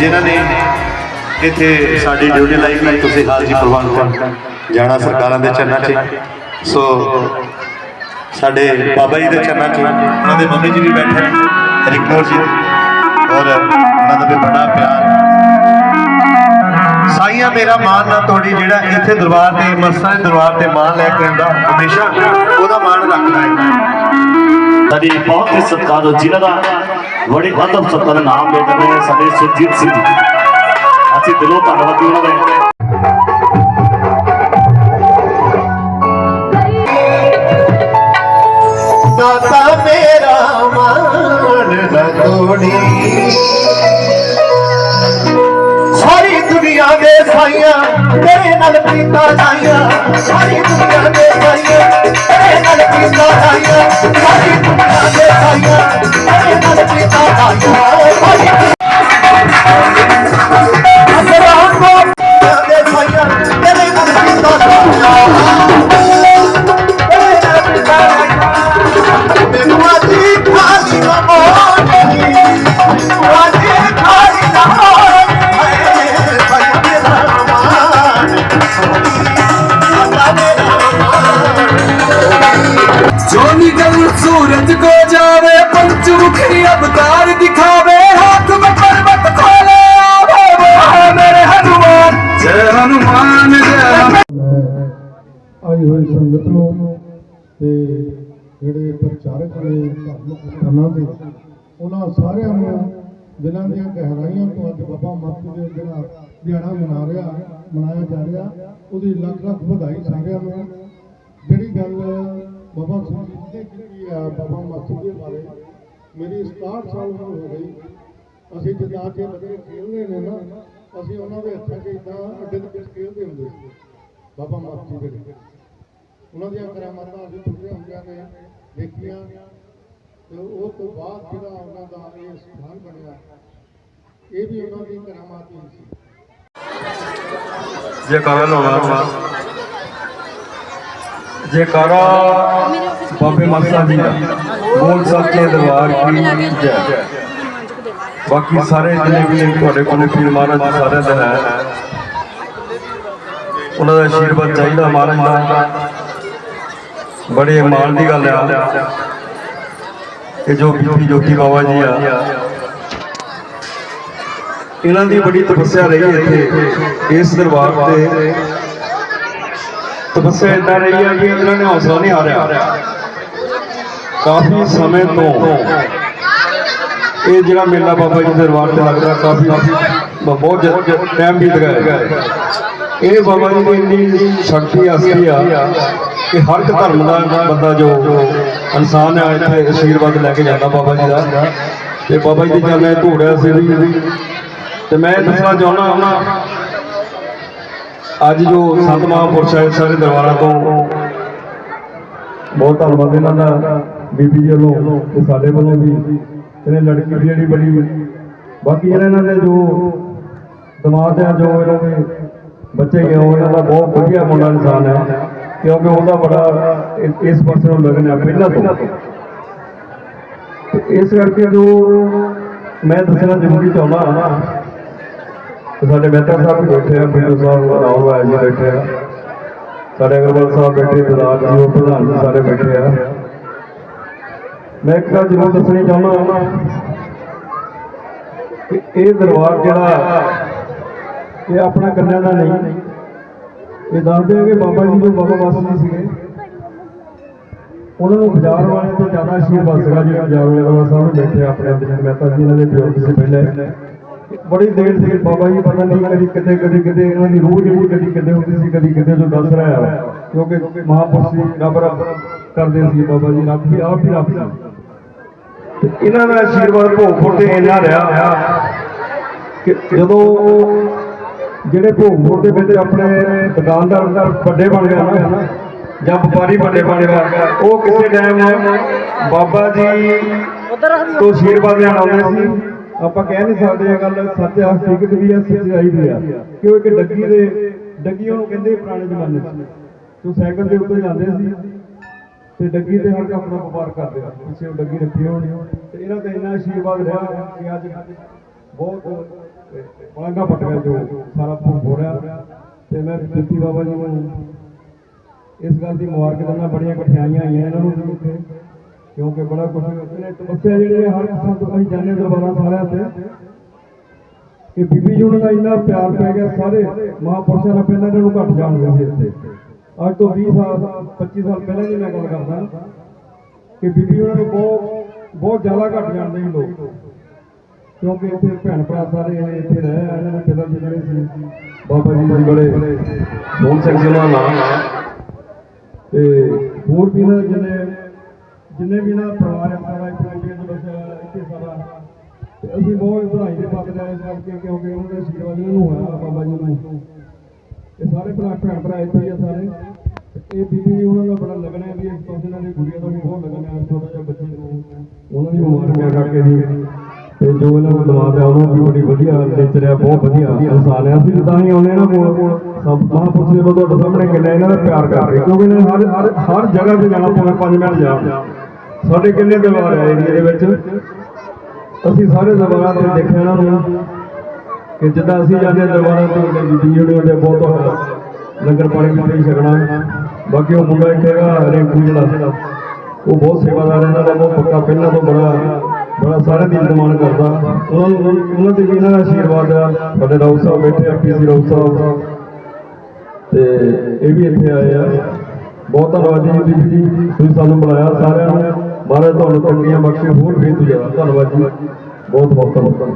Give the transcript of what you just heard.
ਜਿਨ੍ਹਾਂ ਨੇ ਇੱਥੇ ਸਾਡੀ ਡਿਊਟੀ ਲਾਈਫ ਵੀ ਤੁਸੀਂ ਹਾਜ਼ਰੀ ਪ੍ਰਵਾਨ ਕਰਨ ਜਾਣਾ ਸਰਕਾਰਾਂ ਦੇ ਚਰਨਾਂ 'ਚ। ਸੋ ਸਾਡੇ ਬਾਬਾ ਜੀ ਦੇ ਚਰਨਾਂ 'ਚ ਉਹਨਾਂ ਦੇ ਮੰਮੀ ਜੀ ਵੀ ਬੈਠੇ ਨੇ ਰਿਕਨੋਰ ਜੀ ਔਰ ਉਹਨਾਂ ਦਾ ਵੀ ਬੜਾ ਪਿਆਰ। ਸਾਈਆਂ ਮੇਰਾ ਮਾਨ ਨਾ ਤੋੜੀ ਜਿਹੜਾ ਇੱਥੇ ਦਰਬਾਰ ਤੇ, ਮਸਤਾਂ ਦੇ ਦਰਬਾਰ ਤੇ ਮਾਨ ਲੈ ਕੇ ਆਉਂਦਾ, ਹਮੇਸ਼ਾ ਉਹਦਾ ਮਾਣ ਰੱਖਦਾ ਹੈ। ਸਾਡੀ ਬਹੁਤ ਹੀ ਸਤਿਕਾਰ ਜਿਨ੍ਹਾਂ ਦਾ ਬੜੇ ਅਦਬ ਸਤਿਕਾਰ ਨਾਮ ਲੈ ਨੇ ਸਾਡੇ ਸੁਰਜੀਤ ਸਿੰਘ ਅਸੀਂ ਦਿਲੋਂ ਧੰਨਵਾਦੀ ਉਹਨਾਂ ਦੇ। ਦਾਤਾ ਮੇਰਾ ਮਾਨ ਨਾ ਤੋੜੀ। ਸਾਰੀ ਦੁਨੀਆ ਦੇ ਸਾਈਆਂ ਤੇਰੇ ਨਾਲ ਪੀਤਾ ਜਾਈਆਂ। ਸਾਰੀ ਦੁਨੀਆ ਦੇ ਸਾਈਆਂ ਤੇਰੇ ਨਾਲ ਪੀਤਾ ਜਾਈਆਂ। ਸਾਰੀ ਤੇਰੇ ਨਾਲ ਪੀਤਾ ਹੋਈ ਤੇ ਜਿਹੜੇ ਪ੍ਰਚਾਰਕ ਨੇ ਧਾਰਮਿਕ ਸਥਾਨਾਂ ਦੇ, ਉਹਨਾਂ ਸਾਰਿਆਂ ਨੂੰ ਦਿਲਾਂ ਦੀਆਂ ਗਹਿਰਾਈਆਂ ਤੋਂ ਅੱਜ ਬਾਬਾ ਮਾਪੀ ਦੇ ਜਿਹੜਾ ਦਿਹਾੜਾ ਮਨਾ ਰਿਹਾ, ਮਨਾਇਆ ਜਾ ਰਿਹਾ, ਉਹਦੀ ਲੱਖ ਲੱਖ ਵਧਾਈ ਸਾਰਿਆਂ ਨੂੰ। ਜਿਹੜੀ ਗੱਲ ਬਾਬਾ ਸੁਖਜੀਤ ਨੇ ਕੀਤੀ ਆ, ਬਾਬਾ ਮਾਪੀ ਦੇ ਬਾਰੇ, ਮੇਰੀ 67 ਸਾਲ ਉਮਰ ਹੋ ਗਈ। ਅਸੀਂ ਜਿੱਦਾਂ ਕਿ ਬੱਚੇ ਖੇਡਦੇ ਨੇ ਨਾ, ਅਸੀਂ ਉਹਨਾਂ ਦੇ ਹੱਥਾਂ 'ਚ ਇਦਾਂ ਅੱਡੇ ਦੇ ਵਿੱਚ ਖੇਡਦੇ ਹੁੰਦੇ ਸੀ, ਬਾਬਾ ਮਾਪੀ ਦੇ। ਉਹਨਾਂ ਦੀਆਂ ਕਰਾਮਾਤਾਂ ਅਸੀਂ ਪੂਰੀਆਂ ਹੁੰਦੀਆਂ ਨੇ ਦੇਖੀਆਂ ਤੇ ਉਹ ਤੋਂ ਬਾਅਦ ਜਿਹੜਾ ਉਹਨਾਂ ਦਾ ਇਹ ਸਥਾਨ ਬਣਿਆ, ਇਹ ਵੀ ਉਹਨਾਂ ਦੀ ਕਰਾਮਾਤ ਹੀ ਸੀ। ਜੈਕਾਰਾ ਲਾਉਣਾ ਜੈਕਾਰਾ ਬਾਬੇ ਮਸਤਾ ਜੀ ਦਾ। ਬੋਲ ਸੱਚੇ ਦਰਬਾਰ ਕੀ ਜੈ ਬਾਕੀ ਸਾਰੇ ਜਿੰਨੇ ਵੀ ਤੁਹਾਡੇ ਕੋਲ ਪੀਰ ਮਹਾਰਾਜ ਸਾਰਿਆਂ ਦਾ ਹੈ। ਉਹਨਾਂ ਦਾ ਆਸ਼ੀਰਵਾਦ ਚਾਹੀਦਾ ਮਹਾਰਾਜ ਦਾ। ਬੜੇ ਮਾਣ ਦੀ ਗੱਲ ਆ। ਕਿ ਜੋ ਬੀਬੀ ਜੋਤੀ ਬਾਬਾ ਜੀ ਆ। ਇਹਨਾਂ ਦੀ ਬੜੀ ਤਪੱਸਿਆ ਰਹੀ ਇੱਥੇ, ਇਸ ਦਰਬਾਰ ਤੇ। ਤਪੱਸਿਆ ਇਦਾਂ ਰਹੀ ਹੈ ਕਿ ਇਹਨਾਂ ਨੇ ਹੌਸਲਾ ਨਹੀਂ ਹਾਰਿਆ। ਕਾਫੀ ਸਮੇਂ ਤੋਂ ਇਹ ਜਿਹੜਾ ਮੇਲਾ ਬਾਬਾ ਜੀ ਦੇ ਦਰਬਾਰ ਤੇ ਲੱਗਦਾ ਕਾਫੀ ਬਹੁਤ ਟਾਈਮ ਬੀਤ ਗਿਆ ਇਹ ਬਾਬਾ ਜੀ ਦੀ ਇੰਨੀ ਸ਼ਕਤੀ ਆਸਤੀ ਆ। ਕਿ ਹਰ ਇੱਕ ਧਰਮ ਦਾ ਬੰਦਾ ਜੋ ਇਨਸਾਨ ਆ ਇੱਥੇ ਆਸ਼ੀਰਵਾਦ ਲੈ ਕੇ ਜਾਂਦਾ ਬਾਬਾ ਜੀ ਦਾ। ਤੇ ਬਾਬਾ ਜੀ ਦੇ ਚਰਨਾਂ 'ਚ ਧੂੜਿਆ ਸੀ। ਤੇ ਮੈਂ ਇਹ ਦੱਸਣਾ ਚਾਹੁੰਦਾ ਹਾਂ, ਅੱਜ ਜੋ ਸੰਤ ਮਹਾਂਪੁਰਸ਼ ਆਏ ਸਾਰੇ ਦਰਬਾਰਾਂ ਤੋਂ, ਬਹੁਤ ਧੰਨਵਾਦ ਇਹਨਾਂ ਦਾ, ਬੀਬੀ ਜੀ ਵੱਲੋਂ ਤੇ ਸਾਡੇ ਵੱਲੋਂ ਵੀ। ਇਹਨੇ ਲੜਕੀ ਵੀ ਜਿਹੜੀ ਬੜੀ ਬਾਕੀ ਜਿਹੜੇ ਇਹਨਾਂ ਦੇ ਜੋ ਦਿਮਾਗ ਆ, ਜੋ ਇਹਨਾਂ ਦੇ ਬੱਚੇ ਗਏ ਉਹ ਇਹਨਾਂ ਦਾ ਬਹੁਤ ਵਧੀਆ ਮੁੰਡਾ ਇਨਸਾਨ ਹੈ। ਕਿਉਂਕਿ ਉਹਦਾ ਬੜਾ ਇਸ- ਪਾਸੇ ਨੂੰ ਲਗਨ ਹੈ ਪਹਿਲਾਂ ਤੋਂ। ਇਸ ਕਰਕੇ ਜੋ ਮੈਂ ਦੱਸਣਾ ਜ਼ਰੂਰੀ ਚਾਹੁੰਦਾ ਹਾਂ ਤੇ ਸਾਡੇ ਮਹਿਤਾ ਸਾਹਿਬ ਵੀ ਬੈਠੇ ਆ, ਬਿੰਦੂ ਸਾਹਿਬ, ਰਾਹੁਲ ਰਾਜ ਜੀ ਬੈਠੇ ਆ। ਸਾਡੇ ਅਗਰਵਾਲ ਸਾਹਿਬ ਬੈਠੇ ਦਲਾਲ ਜੀ, ਉਹ ਪ੍ਰਧਾਨ ਜੀ ਸਾਰੇ ਬੈਠੇ ਆ। ਮੈਂ ਇੱਕ ਗੱਲ ਜ਼ਰੂਰ ਦੱਸਣੀ ਚਾਹੁੰਦਾ ਹਾਂ ਕਿ ਇਹ ਦਰਬਾਰ ਜਿਹੜਾ, ਇਹ ਆਪਣਾ ਕੰਨਿਆਂ ਦਾ ਨਹੀਂ ਇਹ ਦੱਸਦੇ ਆ ਕਿ ਬਾਬਾ ਜੀ ਜੋ ਬਾਬਾ ਵਾਸੀ ਸੀਗੇ। ਉਹਨਾਂ ਨੂੰ ਬਾਜ਼ਾਰ ਵਾਲਿਆਂ ਤੋਂ ਜ਼ਿਆਦਾ ਆਸ਼ੀਰਵਾਦ ਸੀਗਾ ਜਿਹੜੇ ਬਾਜ਼ਾਰ ਵਾਲੇ ਬਾਬਾ ਸਾਹਿਬ ਬੈਠੇ ਆਪਣੇ ਅੰਦਰ ਮਹਿਤਾ ਜੀ ਇਹਨਾਂ ਦੇ ਬਜ਼ੁਰਗ ਸੀ ਪਹਿਲੇ ਬੜੀ ਦੇਰ ਸੀ ਬਾਬਾ ਜੀ ਪਤਾ ਨਹੀਂ ਕਦੀ ਕਿਤੇ ਕਦੀ ਕਿਤੇ ਇਹਨਾਂ ਦੀ ਰੂਹ ਜਿਹੜੀ ਕਦੀ ਕਿਤੇ ਹੁੰਦੀ ਸੀ, ਕਦੀ ਕਿਤੇ ਜੋ ਦੱਸ ਰਿਹਾ ਹੈ। ਕਿਉਂਕਿ ਮਹਾਂਪੁਰਸ਼ ਸੀ ਰੱਬ ਰੱਬ ਕਰਦੇ ਸੀ ਬਾਬਾ ਜੀ, ਰੱਬ ਵੀ ਆਪ ਹੀ ਰੱਬ ਸੀ। ਇਹਨਾਂ ਦਾ ਆਸ਼ੀਰਵਾਦ ਭੋਗ ਫੋਟੇ ਇੰਨਾ ਰਿਹਾ ਕਿ ਜਦੋਂ ਜਿਹੜੇ ਭੋਗ ਫੋਟ ਦੇ ਵਿੱਚ ਆਪਣੇ ਦੁਕਾਨਦਾਰ ਵੱਡੇ ਬਣ ਗਏ ਨਾ ਜਾਂ ਵਪਾਰੀ ਵੱਡੇ ਬਣ ਗਏ ਉਹ ਕਿਸੇ ਟਾਈਮ ਬਾਬਾ ਜੀ ਤੋਂ ਆਸ਼ੀਰਵਾਦ ਲੈਣ ਆਉਂਦੇ ਸੀ। ਆਪਾਂ ਕਹਿ ਨਹੀਂ ਸਕਦੇ ਇਹ ਗੱਲ ਸੱਚ ਆ ਹਕੀਕਤ ਵੀ ਆ ਸੱਚਾਈ ਵੀ ਆ। ਕਿ ਉਹ ਇੱਕ ਡੱਗੀ ਦੇ ਡੱਗੀ ਉਹਨੂੰ ਕਹਿੰਦੇ ਪੁਰਾਣੇ ਜ਼ਮਾਨੇ 'ਚ। ਜੋ ਸਾਈਕਲ ਦੇ ਉੱਤੇ ਜਾਂਦੇ ਸੀ ਤੇ ਡੱਗੀ ਤੇ ਹਰ ਆਪਣਾ ਵਪਾਰ ਕਰਦੇ ਆ ਪਿੱਛੇ ਉਹ ਡੱਗੀ ਰੱਖੀ ਹੋਣੀ। ਤੇ ਇਹਨਾਂ ਦਾ ਇੰਨਾ ਆਸ਼ੀਰਵਾਦ ਰਿਹਾ ਕਿ ਅੱਜ ਬਹੁਤ ਪਲੰਗਾ ਪਟ ਗਿਆ ਜੋ ਸਾਰਾ ਭੁੱਖ ਹੋ ਰਿਹਾ। ਤੇ ਮੈਂ ਜੱਤੀ ਬਾਬਾ ਜੀ ਨੂੰ ਇਸ ਗੱਲ ਦੀ ਮੁਬਾਰਕ ਦਿੰਦਾ, ਬੜੀਆਂ ਕਠਿਨਾਈਆਂ ਆਈਆਂ ਇਹਨਾਂ ਨੂੰ ਕਿਉਂਕਿ ਬੜਾ ਕੁਝ ਇਹਨੇ ਤਪੱਸਿਆ ਜਿਹੜੀ ਹਰ ਕਿਸਮ ਤੋਂ ਅਸੀਂ ਜਾਣਦੇ ਦਰਬਾਰਾਂ ਸਾਰਿਆਂ ਤੇ। ਕਿ ਬੀਬੀ ਜੀ ਉਹਨਾਂ ਦਾ ਇੰਨਾ ਪਿਆਰ ਪੈ ਗਿਆ, ਸਾਰੇ ਮਹਾਪੁਰਸ਼ਾਂ ਨਾਲ ਪਹਿਲਾਂ ਇਹਨਾਂ ਨੂੰ ਘੱਟ ਜਾਣਦੇ ਸੀ ਇੱਥੇ। ਅੱਜ ਤੋਂ 20 ਸਾਲ 25 ਸਾਲ ਪਹਿਲਾਂ ਦੀ ਮੈਂ ਗੱਲ ਕਰਦਾ। ਕਿ ਬੀਬੀ ਉਹਨਾਂ ਨੂੰ ਬਹੁਤ ਬਹੁਤ ਜ਼ਿਆਦਾ ਘੱਟ ਜਾਣਦੇ ਸੀ ਲੋਕ। ਕਿਉਂਕਿ ਇੱਥੇ ਭੈਣ ਭਰਾ ਸਾਰੇ ਇੱਥੇ ਰਹੇ ਆ, ਇਹਨਾਂ ਦੇ ਪਿਤਾ ਜੀ ਜਿਹੜੇ ਸੀ। ਬਾਬਾ ਜੀ ਦੇ ਬੜੇ ਮੋਹਨ ਸਿੰਘ ਜੀ ਦਾ ਨਾਮ ਤੇ ਹੋਰ ਵੀ ਨਾ ਜਿੰਨੇ ਜਿੰਨੇ ਵੀ ਨਾ ਪਰਿਵਾਰ ਸਾਰਾ ਇੱਥੇ ਪਿੰਡ ਵਿੱਚ ਇੱਥੇ ਸਾਰਾ। ਤੇ ਅਸੀਂ ਬਹੁਤ ਵਧਾਈ ਦੇ ਹਾਂ ਇਸ ਕਰਕੇ ਕਿਉਂਕਿ ਉਹਨਾਂ ਦਾ ਆਸ਼ੀਰਵਾਦ ਨੂੰ ਹੋਇਆ ਬਾਬਾ ਜੀ ਨੂੰ। ਇਹ ਸਾਰੇ ਭਰਾ ਭੈਣ ਭਰਾ ਇੱਥੇ ਆ ਸਾਰੇ। ਇਹ ਬੀਬੀ ਜੀ ਉਹਨਾਂ ਦਾ ਬੜਾ ਲਗਨ ਹੈ ਵੀ ਇਸ ਪਾਸੇ ਇਹਨਾਂ ਦੀ ਗੁੜੀਆ ਦਾ ਵੀ ਬਹੁਤ ਲਗਨ ਹੈ ਛੋਟਾ ਜਿਹਾ ਬੱਚੇ। ਨੂੰ ਉਹਨਾਂ ਦੀ ਮੁਬਾਰਕਾਂ ਕਰਕੇ ਜੀ। ਤੇ ਜੋ ਇਹਨਾਂ ਨੂੰ ਦਵਾ ਦਿਆ ਉਹਨੂੰ ਵੀ ਬੜੀ ਵਧੀਆ ਨੇਚਰ ਆ, ਬਹੁਤ ਵਧੀਆ ਇਨਸਾਨ ਹੈ ਅਸੀਂ ਤਾਂ ਹੀ ਆਉਂਦੇ ਇਹਨਾਂ ਕੋਲ। ਸਭ ਮਹਾਂਪੁਰਸ਼ ਦੇ ਤੁਹਾਡੇ ਸਾਹਮਣੇ ਕਿੰਨਾ ਇਹਨਾਂ ਦਾ ਪਿਆਰ ਕਰਦੇ ਕਿਉਂਕਿ ਇਹਨਾਂ ਨੇ ਹਰ ਹਰ ਹਰ ਜਗ੍ਹਾ ਤੇ ਜਾਣਾ ਪਵੇ 5 ਮਿੰਟ ਜਾ। ਸਾਡੇ ਕਿੰਨੇ ਦਰਬਾਰ ਹੈ ਏਰੀਆ ਦੇ ਵਿੱਚ। ਅਸੀਂ ਸਾਰੇ ਦਰਬਾਰਾਂ ਤੇ ਦੇਖਿਆ ਇਹਨਾਂ ਨੂੰ। ਕਿ ਜਿੱਦਾਂ ਅਸੀਂ ਜਾਂਦੇ ਹਾਂ ਦਰਬਾਰਾਂ ਤੇ ਉਹਦੇ ਬੀਬੀ ਜਿਹੜੇ ਬਹੁਤ ਲੰਗਰ ਪਾਣੀ ਵੀ ਛਕਣਾ। ਬਾਕੀ ਉਹ ਮੁੰਡਾ ਇੱਕ ਹੈਗਾ ਰਿੰਕੂ ਜਿਹੜਾ। ਉਹ ਬਹੁਤ ਸੇਵਾਦਾਰ ਇਹਨਾਂ ਦਾ ਬਹੁਤ ਪੱਕਾ, ਪਹਿਲਾਂ ਤੋਂ ਬੜਾ ਬੜਾ ਸਾਰੇ ਦੀ ਨਿਰਮਾਣ ਕਰਦਾ। ਉਹਨਾਂ ਦੇ ਉਹਨਾਂ ਵੀ ਇਹਨਾਂ ਦਾ ਆਸ਼ੀਰਵਾਦ ਆ। ਸਾਡੇ ਰਾਉ ਸਾਹਿਬ ਬੈਠੇ ਆ ਪੀਸੀ ਰਾਉ ਸਾਹਿਬ। ਤੇ ਇਹ ਵੀ ਇੱਥੇ ਆਏ ਆ। ਬਹੁਤ ਧੰਨਵਾਦ ਜੀ ਬੀਬੀ ਜੀ, ਤੁਸੀਂ ਸਾਨੂੰ ਬੁਲਾਇਆ ਸਾਰਿਆਂ ਨੂੰ। ਮਹਾਰਾਜ, ਤੁਹਾਨੂੰ ਤੰਗੀਆਂ ਬਖਸ਼ੇ, ਹੋਰ ਵੀ ਤੋਂ ਜ਼ਿਆਦਾ ਧੰਨਵਾਦ ਜੀ। ਬਹੁਤ ਬਹੁਤ ਧੰਨਵਾਦ।